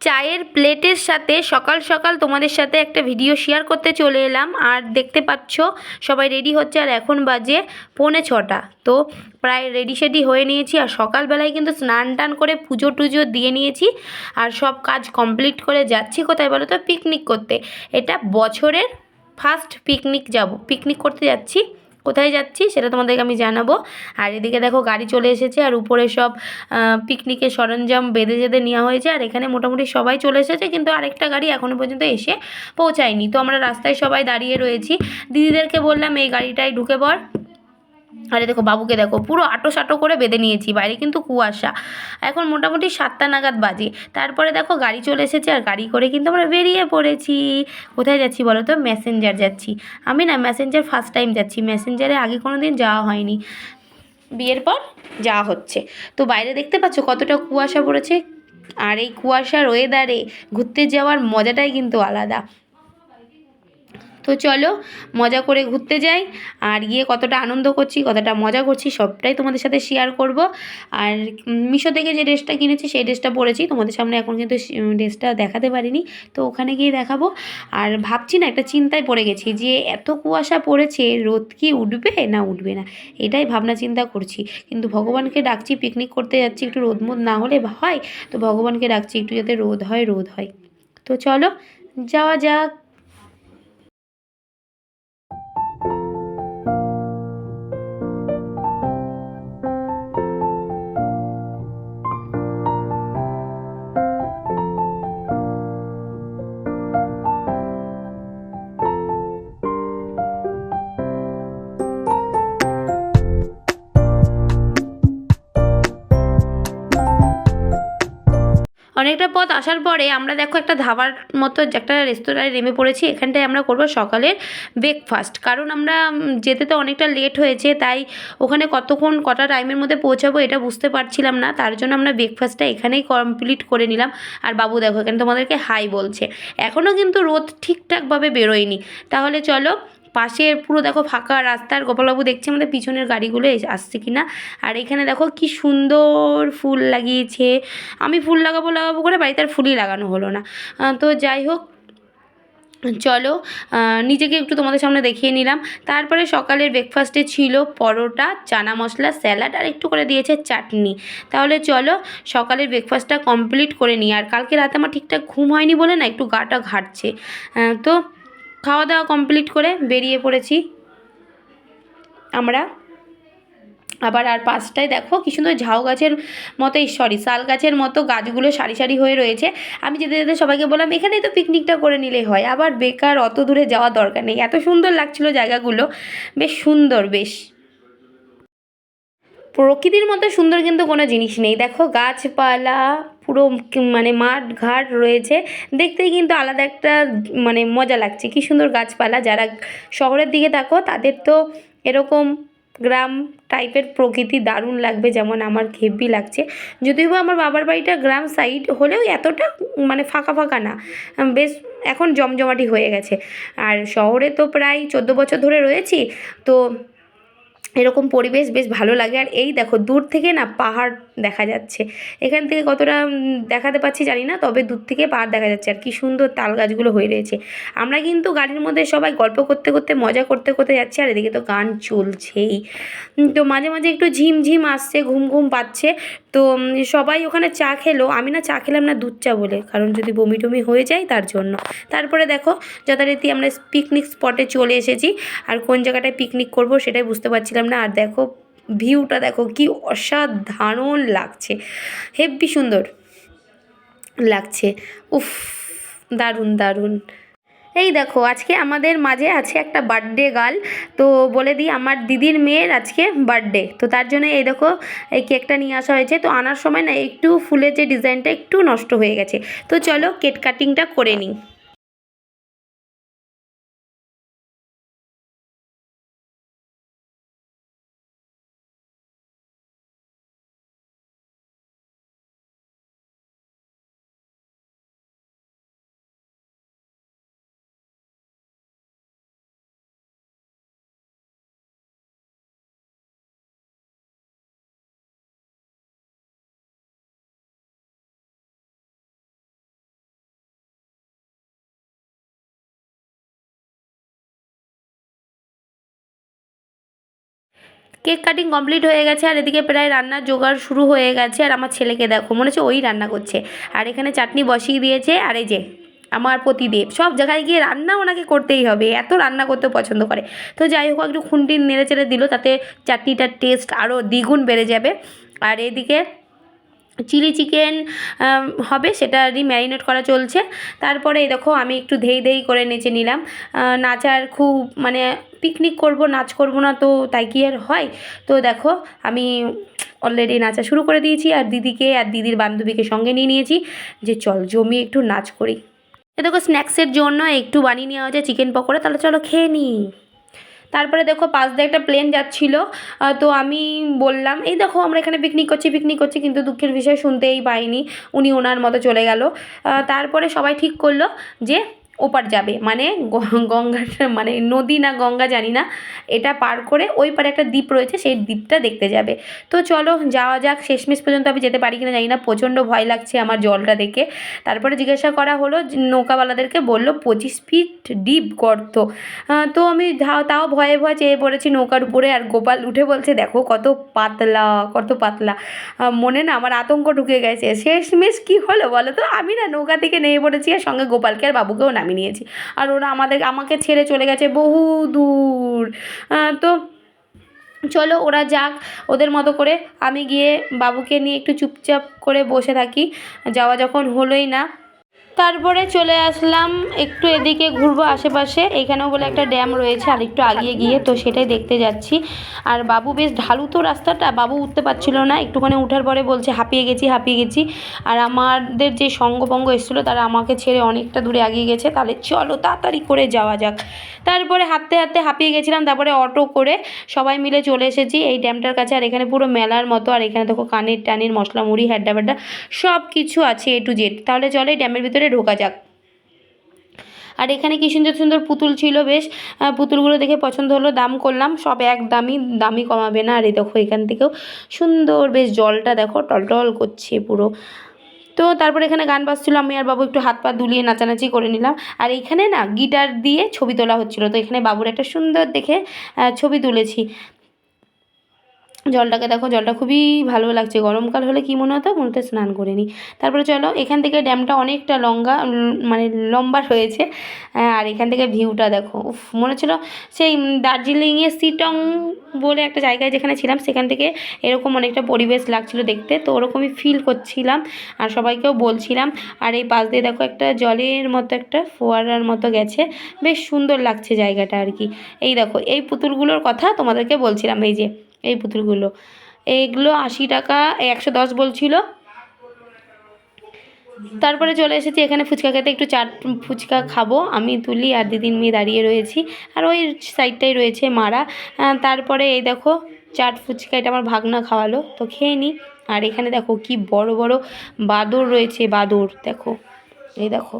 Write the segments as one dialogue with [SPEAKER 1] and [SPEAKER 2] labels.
[SPEAKER 1] চায়ের প্লেটের সাথে সকাল সকাল তোমাদের সাথে একটা ভিডিও শেয়ার করতে চলে এলাম। আর দেখতে পাচ্ছ, সবাই রেডি হচ্ছে আর এখন বাজে পৌনে ছটা। তো প্রায় রেডি সেডি হয়ে নিয়েছি আর সকালবেলায় কিন্তু স্নান টান করে পুজো টুজো দিয়ে নিয়েছি। আর সব কাজ কমপ্লিট করে যাচ্ছি কোথায় বলো তো? পিকনিক করতে। এটা বছরের ফার্স্ট পিকনিক যাব পিকনিক করতে যাচ্ছি। কোথায় যাচ্ছি সেটা তোমাদেরকে আমি জানাব। আর এদিকে দেখো গাড়ি চলে এসেছে আর উপরে সব পিকনিকের সরঞ্জাম বেঁধে যেতে নেওয়া হয়েছে। আর এখানে মোটামুটি সবাই চলে এসেছে কিন্তু আরেকটা গাড়ি এখনও পর্যন্ত এসে পৌঁছায়নি। তো আমরা রাস্তায় সবাই দাঁড়িয়ে রয়েছি। দিদিদেরকে বললাম, এই গাড়িটায় ঢুকে পড়। আরে দেখো, বাবুকে দেখো, পুরো আটো সাটো করে বেঁধে নিয়েছি, বাইরে কিন্তু কুয়াশা। এখন মোটামুটি সাতটা নাগাদ বাজে। তারপরে দেখো, গাড়ি চলে এসেছে, আর গাড়ি করে কিন্তু আমরা বেরিয়ে পড়েছি। কোথায় যাচ্ছি বলো তো? ম্যাসেঞ্জার যাচ্ছি। আমি না ম্যাসেঞ্জার ফার্স্ট টাইম যাচ্ছি। ম্যাসেঞ্জারে আগে কোনো দিন যাওয়া হয়নি। বিয়ের পর যাওয়া হচ্ছে। তো বাইরে দেখতে পাচ্ছ কতটা কুয়াশা পড়েছে? আর এই কুয়াশার ওয়েদারে ঘুরতে যাওয়ার মজাটাই কিন্তু আলাদা। তো চলো, মজা করে ঘুরতে যাই। আর গিয়ে কতটা আনন্দ করছি, কতটা মজা করছি, সবটাই তোমাদের সাথে শেয়ার করব। আর মিশো থেকে যে ড্রেসটা কিনেছি, সেই ড্রেসটা পরেছি। তোমাদের সামনে এখন কিন্তু ড্রেসটা দেখাতে পারিনি। তো ওখানে গিয়ে দেখাবো। আর ভাবছি না, একটা চিন্তায় পড়ে গেছি যে এত কুয়াশা পড়েছে, রোদ কি উঠবে না উঠবে না? এটাই ভাবনা চিন্তা করছি। কিন্তু ভগবানকে ডাকছি পিকনিক করতে যাচ্ছি, একটু রোদ মোদ না হলে হয়। তো ভগবানকে ডাকছি, একটু যাতে রোদ হয় রোদ হয়। তো চলো, যাওয়া যাক। অনেকটা পথ আসার পরে আমরা দেখো একটা ধাবার মতো একটা রেস্তোরাঁয় নেমে পড়েছি। এখানটায় আমরা করব সকালের ব্রেকফাস্ট কারণ আমরা যেতে তো অনেকটা লেট হয়েছে, তাই ওখানে কতক্ষণ, কটা টাইমের মধ্যে পৌঁছাবো এটা বুঝতে পারছিলাম না। তার জন্য আমরা ব্রেকফাস্টটা এখানেই কমপ্লিট করে নিলাম। আর বাবু দেখো, এখানে তোমাদেরকে হাই বলছে। এখনও কিন্তু রোদ ঠিকঠাকভাবে বেরোয়নি। তাহলে চলো পাশে পুরো দেখো ফাঁকা রাস্তার গোপালবাবু দেখছে আমাদের পিছনের গাড়িগুলো আসছে কি না? আর এখানে দেখো কি সুন্দর ফুল লাগিয়েছে। আমি ফুল লাগাবো লাগাবো করে বাড়িতে আর ফুলই লাগানো হলো না। তো যাই হোক, চলো নিজেকে একটু তোমাদের সামনে দেখিয়ে নিলাম। তারপরে সকালের ব্রেকফাস্টে ছিল পরোটা, চানা মশলা স্যালাড আর একটু করে দিয়েছে চাটনি। তাহলে চলো, সকালের ব্রেকফাস্টটা কমপ্লিট করে নিই। আর কালকে রাতে আমার ঠিকঠাক ঘুম হয়নি বলে না, একটু গাটা ঘাটছে তো খাওয়া দাওয়া কমপ্লিট করে বেরিয়ে পড়েছি। আমরা আবার আর পাঁচটায় দেখো কি সুন্দর ঝাউ গাছের মতো সরি শাল গাছের মতো গাছগুলো সারি সারি হয়ে রয়েছে। আমি যেতে যেতে সবাইকে বললাম, এখানেই তো পিকনিকটা করে নিলে হয়। আবার বেকার অত দূরে যাওয়ার দরকার নেই। এত সুন্দর লাগছিল জায়গাগুলো। বেশ সুন্দর, বেশ। প্রকৃতির মতো সুন্দর কিন্তু কোনো জিনিস নেই। দেখো গাছপালা, পুরো মানে মাঠ ঘাট রয়েছে। দেখতেই কিন্তু আলাদা একটা মানে মজা লাগছে। কী সুন্দর গাছপালা। যারা শহরের দিকে থাকো, তাদের তো এরকম গ্রাম টাইপের প্রকৃতি দারুণ লাগবে যেমন আমার হেব্বি লাগছে। যদিও আমার বাবার বাড়িটা গ্রাম সাইড হলেও এতটা মানে ফাঁকা ফাঁকা না। বেশ এখন জমজমাটি হয়ে গেছে। আর শহরে তো প্রায় চোদ্দ বছর ধরে রয়েছি। তো এরকম পরিবেশ বেশ ভালো লাগে। আর এই দেখো, দূর থেকে না পাহাড় দেখা যাচ্ছে। এখান থেকে কতটা দেখাতে পাচ্ছি জানি না, তবে দূর থেকে পাহাড় দেখা যাচ্ছে। আর কি সুন্দর তাল গাছগুলো হয়ে রয়েছে। আমরা কিন্তু গাড়ির মধ্যে সবাই গল্প করতে করতে, মজা করতে করতে যাচ্ছি, আর এদিকে তো গান চলছেই। তো মাঝে মাঝে একটু ঝিমঝিম আসছে, ঘুম ঘুম পাচ্ছে। তো সবাই ওখানে চা খেলো। আমি না চা খেলাম না দুধ চা বলে, কারণ যদি বমি টমি হয়ে যায় তার জন্য। তারপরে দেখো, যথারীতি আমরা পিকনিক স্পটে চলে এসেছি। আর কোন জায়গাটায় পিকনিক করব সেটাই বুঝতে পারছিলাম না, আর দেখো ভিউটা দেখো কি অসাধারণ লাগছে, হেব্বি সুন্দর লাগছে, উফ, দারুণ দারুণ। এই দেখো, আজকে আমাদের মাঝে আছে একটা বার্থডে গার্ল তো বলে দিই আমার দিদির মেয়ের আজকে বার্থডে তো তার জন্য এই দেখো, এই কেকটা নিয়ে আসা হয়েছে, তো আনার সময় না একটু ফুলের যে ডিজাইনটা একটু নষ্ট হয়ে গেছে, তো চলো কেক কাটিংটা করে নিই। কেক কাটিং কমপ্লিট হয়ে গেছে আর এদিকে প্রায় রান্নার জোগাড় শুরু হয়ে গেছে আর আমার ছেলেকে দেখো, মনে হচ্ছে ওই রান্না করছে। আর এখানে চাটনি বসিয়ে দিয়েছে আর এই যে আমার প্রতিদেব, সব জায়গায় গিয়ে রান্না ওনাকে করতেই হবে, এত রান্না করতে পছন্দ করে। তো যাই হোক, একটু খুন্টি নেড়ে চেড়ে দিল, তাতে চাটনিটার টেস্ট আরও দ্বিগুণ বেড়ে যাবে। আর এদিকে চিলি চিকেন হবে সেটারই ম্যারিনেট করা চলছে। তারপরে দেখো আমি একটু ধেই ধেই করে নেচে নিলাম। নাচার খুব মানে পিকনিক করব, নাচ করব না তো তাই কি আর হয়? তো দেখো আমি অলরেডি নাচা শুরু করে দিয়েছি আর দিদিকে আর দিদির বান্ধবীকে সঙ্গে নিয়ে নিয়েছি। যে চল জমি একটু নাচ করি। এ দেখো স্ন্যাক্সের জন্য একটু বানিয়ে নেওয়া হয়েছে চিকেন পকোড়া। তাহলে চলো খেয়ে নিই তারপরে দেখো পাশ দিয়ে একটা প্লেন যাচ্ছিল তো আমি বললাম, এই দেখো আমরা এখানে পিকনিক করছি পিকনিক করছি। কিন্তু দুঃখের বিষয় শুনতেই পাইনি, উনি ওনার মতো চলে গেল। তারপরে সবাই ঠিক করল যে ওপার যাবে। মানে গঙ্গার মানে নদী না গঙ্গা জানি না। এটা পার করে ওই পারে একটা দ্বীপ রয়েছে, সেই দ্বীপটা দেখতে যাবে। তো চলো যাওয়া যাক, শেষমেশ পর্যন্ত আমি যেতে পারি কিনা জানি না। প্রচণ্ড ভয় লাগছে আমার জলটা দেখে। তারপরে জিজ্ঞাসা করা হলো নৌকাওয়ালাদেরকে বলল, পঁচিশ ফিট ডিপ গর্ত। তো আমি তাও ভয়ে ভয়ে চেয়ে পড়েছি নৌকার উপরে। আর গোপাল উঠে বলছে, দেখো কত পাতলা কত পাতলা। মনে না আমার আতঙ্ক ঢুকে গেছে। শেষমেশ কী হলো বলো তো? আমি না নৌকা থেকে নেমে পড়েছি আর সঙ্গে গোপালকে আর বাবুকেও নামিয়ে নিয়েছি। আর ওরা আমাদের, আমাকে ছেড়ে চলে গেছে বহু দূর। তো চলো ওরা যাক, ওদের মতো করে আমি গিয়ে বাবুকে নিয়ে একটু চুপচাপ করে বসে থাকি। যাওয়া যখন হলোই না তারপরে চলে আসলাম একটু এদিকে ঘুরবো আশেপাশে। এখানেও বলে একটা ড্যাম রয়েছে, আর একটু আগিয়ে গিয়ে তো সেটাই দেখতে যাচ্ছি। আর বাবু বেশ ঢালু তো রাস্তাটা, বাবু উঠতে পারছিল না। একটুখানি উঠার পরে বলছে, হাঁপিয়ে গেছি হাঁপিয়ে গেছি। আর আমাদের যে সঙ্গবঙ্গ এসেছিল, তারা আমাকে ছেড়ে অনেকটা দূরে এগিয়ে গেছে। তাহলে চলো তাড়াতাড়ি করে যাওয়া যাক। তারপরে হাঁটতে হাঁটতে হাঁপিয়ে গেছিলাম, তারপরে অটো করে সবাই মিলে চলে এসেছি। এই ড্যামটার কাছে, আর এখানে পুরো মেলার মতো, আর এখানে দেখো কানের টানের মশলা মুড়ি হ্যাড্ডা ব্যাড্ডা সব কিছু আছে এ টু জেড। তাহলে চলো এই ড্যামের ভিতরে ঢোকা যাক। আর এখানে কি সুন্দর সুন্দর পুতুল ছিল বেশ। পুতুলগুলো দেখে পছন্দ হলো, দাম করলাম। সব এক দামই দামই কমাবে না। আর এই দেখো, এখান থেকেও সুন্দর বেশ জলটা দেখো, টলটল করছে পুরো। তো তারপর এখানে গান বাজছিল, আমি আর বাবু একটু হাত পা দুলিয়ে নাচানাচি করে নিলাম। আর এখানে না, গিটার দিয়ে ছবি তোলা হচ্ছিল। তো এখানে বাবুর একটা সুন্দর দেখে ছবি তুলেছি। জলটাকে দেখো জলটা খুবই ভালো লাগছে। গরমকাল হলে কি মনে হতো? মনে স্নান করে নিই। তারপরে চলো এখান থেকে ড্যামটা অনেকটা উম, মানে লম্বা রয়েছে আহ, আর এখান থেকে ভিউটা দেখো। উফ মনে হচ্ছিল সেই দার্জিলিংয়ে সিটং বলে একটা জায়গায় যেখানে ছিলাম সেখান থেকে এরকম অনেকটা পরিবেশ লাগছিল দেখতে। তো ওরকমই ফিল করছিলাম আর সবাইকেও বলছিলাম। আর এই পাশ দিয়ে দেখো একটা জলের মতো একটা ফোয়ারার মতো গেছে। বেশ সুন্দর লাগছে জায়গাটা আর কি। এই দেখো এই পুতুলগুলোর কথা তোমাদেরকে বলছিলাম। এই যে এই পুতুলগুলো। এইগুলো আশি টাকা একশো দশ বলছিল। তারপরে চলে এসেছি, এখানে ফুচকা খেতে একটু চাট ফুচকা খাব। আমি, তুলি আর দিদির মেয়ে দাঁড়িয়ে রয়েছি। আর ওই সাইডটাই রয়েছে মারা। তারপরে এই দেখো, চাট ফুচকা, এটা আমার ভাগনা খাওয়ালো। তো খেয়ে নিই আর এখানে দেখো, কি বড় বড় বাদর রয়েছে, বাদর। দেখো, এই দেখো।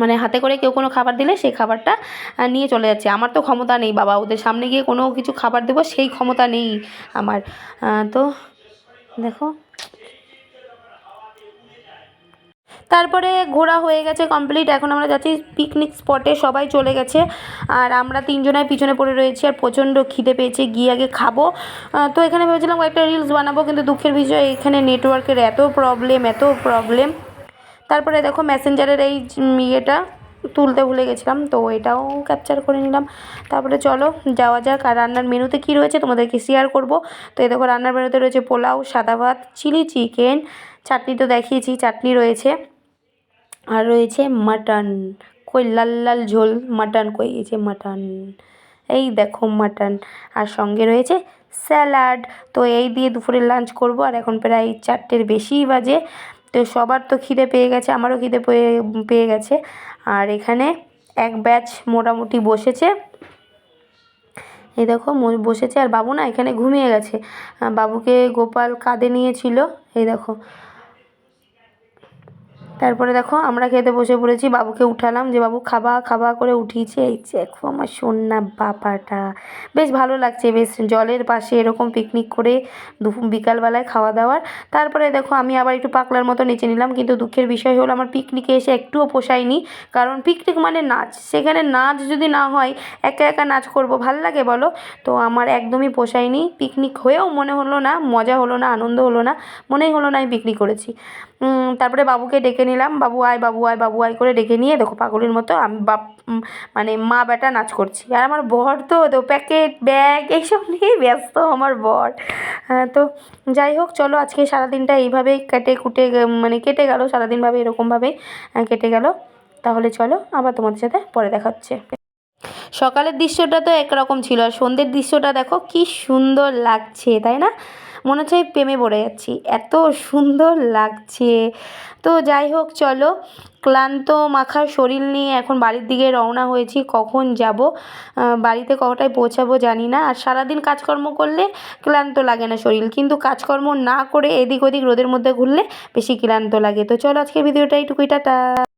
[SPEAKER 1] মানে হাতে করে কেউ কোনো খাবার দিলে সেই খাবারটা নিয়ে চলে যাচ্ছে। আমার তো ক্ষমতা নেই বাবা, ওদের সামনে গিয়ে কোনো কিছু খাবার দেবো সেই ক্ষমতা নেই আমার। তো দেখো। তারপরে ঘোরা হয়ে গেছে কমপ্লিট এখন আমরা যাচ্ছি পিকনিক স্পটে সবাই চলে গেছে। আর আমরা তিনজনের পিছনে পড়ে রয়েছি আর প্রচণ্ড খিদে পেয়েছে, গিয়ে আগে খাব। তো এখানে ভেবেছিলাম একটা রিলস বানাবো, কিন্তু দুঃখের বিষয়, এখানে নেটওয়ার্কের এত প্রবলেম এত প্রবলেম তারপরে দেখো মেসেঞ্জারের এই ইয়েটা তুলতে ভুলে গেছিলাম, তো এটাও ক্যাপচার করে নিলাম। তারপরে চলো যাওয়া যাক, আর রান্নার মেনুতে কী রয়েছে তোমাদেরকে শেয়ার করব। তো এই দেখো রান্নার মেনুতে রয়েছে পোলাও, সাদা ভাত চিলি চিকেন চাটনি তো দেখিয়েছি, চাটনি রয়েছে। আর রয়েছে মাটন কই লাল লাল ঝোল মাটন কই মাটন এই দেখো মাটন আর সঙ্গে রয়েছে স্যালাড তো এই দিয়ে দুপুরে লাঞ্চ করব, আর এখন প্রায় চারটের বেশিই বাজে। তো সবার তো খিদে পেয়ে গেছে, আমারও খিদে পেয়ে পেয়ে গেছে। আর এখানে এক ব্যাচ মোটামুটি বসেছে। এই দেখো বসেছে আর বাবু না এখানে ঘুমিয়ে গেছে। বাবুকে গোপাল কাঁধে নিয়েছিল। এই দেখো তারপরে দেখো আমরা খেতে বসে পড়েছি, বাবুকে উঠালাম যে বাবু খাবা খাবা করে উঠিয়েছে। এই দেখো আমার সোনা বাপাটা। বেশ ভালো লাগছে, বেশ জলের পাশে এরকম পিকনিক করে দুপুর বিকালবেলায় খাওয়া দাওয়ার। তারপরে দেখো আমি আবার একটু পাকলার মতো নেচে নিলাম, কিন্তু দুঃখের বিষয় হলো আমার পিকনিকে এসে একটুও পোষায়নি। কারণ পিকনিক মানে নাচ। সেখানে নাচ যদি না হয়, একা একা নাচ করব, ভালো লাগে বলো? তো আমার একদমই পোষায়নি। পিকনিক হয়েও মনে হলো না, মজা হলো না, আনন্দ হলো না, মনেই হলো না আমি পিকনিক করেছি। তারপরে বাবুকে ডেকে নিলাম। বাবু আয় বাবু আয় বাবু আয় করে ডেকে নিয়ে দেখো পাগলের মতো আমি বাপ মানে মা বেটা নাচ করছি। আর আমার বর তো তো প্যাকেট ব্যাগ এইসব নিয়েই ব্যস্ত আমার বর। হ্যাঁ, তো যাই হোক চলো আজকে সারাদিনটা এইভাবেই কেটে কুটে মানে কেটে গেল সারাদিনভাবে এরকমভাবেই আহ, কেটে গেল। তাহলে চলো আবার তোমাদের সাথে পরে দেখা হচ্ছে। সকালের দৃশ্যটা তো একরকম ছিল আর সন্ধ্যের দৃশ্যটা দেখো কি সুন্দর লাগছে তাই না? মনে হচ্ছে প্রেমে পড়ে যাচ্ছি। এত সুন্দর লাগছে। তো যাই হোক, চলো। ক্লান্ত মাখা শরীর নিয়ে এখন বাড়ির দিকে রওনা হয়েছি। কখন যাব? বাড়িতে কটায় পৌঁছাবো জানি না। আর সারাদিন কাজকর্ম করলে ক্লান্ত লাগে না শরীর। কিন্তু কাজকর্ম না করে এদিক ওদিক রোদের মধ্যে ঘুরলে বেশি ক্লান্ত লাগে। তো চলো আজকের ভিডিওটা এইটুকুই, টাটা।